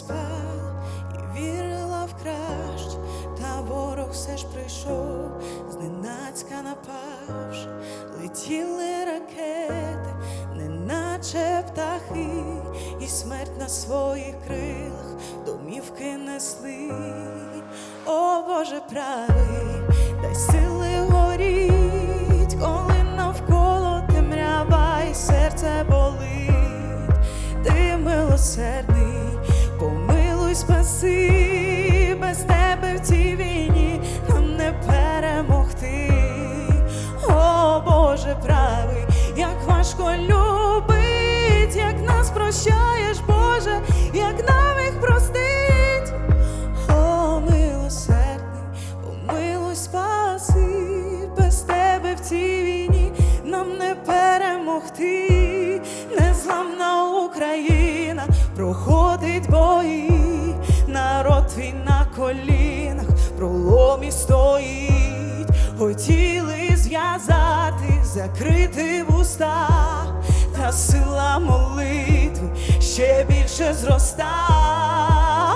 спала і вірила в краще, та ворог все ж прийшов, зненацька напавши, летіли ракети, неначе птахи, і смерть на своїх крилах домівки несли. О Боже правий, дай сили горіть, коли навколо темрява і серце болить, важко любить, як нас прощаєш, Боже, як нам їх простить. О, милосердний, помилуй, спаси, без тебе в цій війні нам не перемогти, незламна Україна проходить бої, народ твій на колінах, проломі стоїть, закрити вуста, та сила молитви ще більше зроста.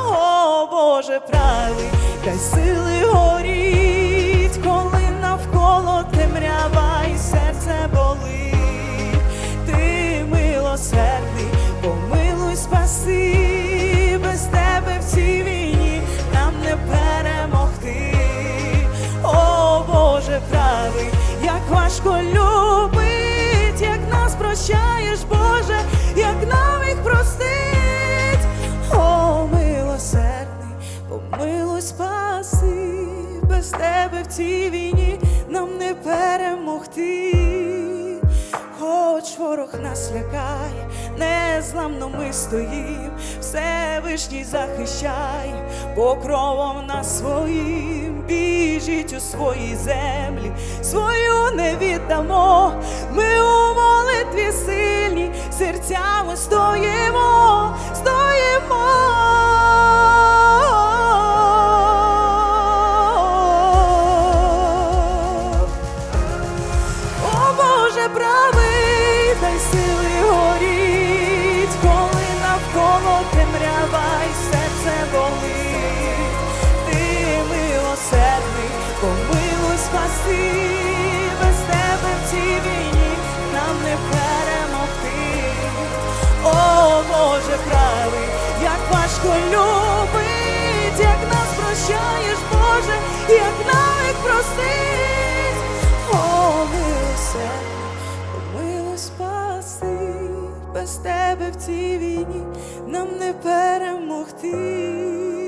О, Боже правий, дай сили горіть, коли навколо темрява і серце болить. Ти милосердний, помилуй, спаси, без тебе в цій війні нам не перемогти. О, Боже правий, важко любить, як нас прощаєш, Боже, як нам їх простить. О, милосердний, помилуй, спаси, без тебе в цій війні нам не перемогти. Хоч ворог нас лякає, незламно ми стоїм, Всевишній захищай, покровом нас своїм, біжіть у свої землі, свою не віддамо, ми у молитві сильні, серцями стоїмо, стоїмо. О Боже правий, дай сили горіть, коли навколо темрява і серце болить. Ти милосердний, помилуй спаси, без тебе в цій війні нам не перемогти. О Боже правий, як важко любить, як нас прощаєш, Боже, як нам їх без тебе в цій війні нам не перемогти.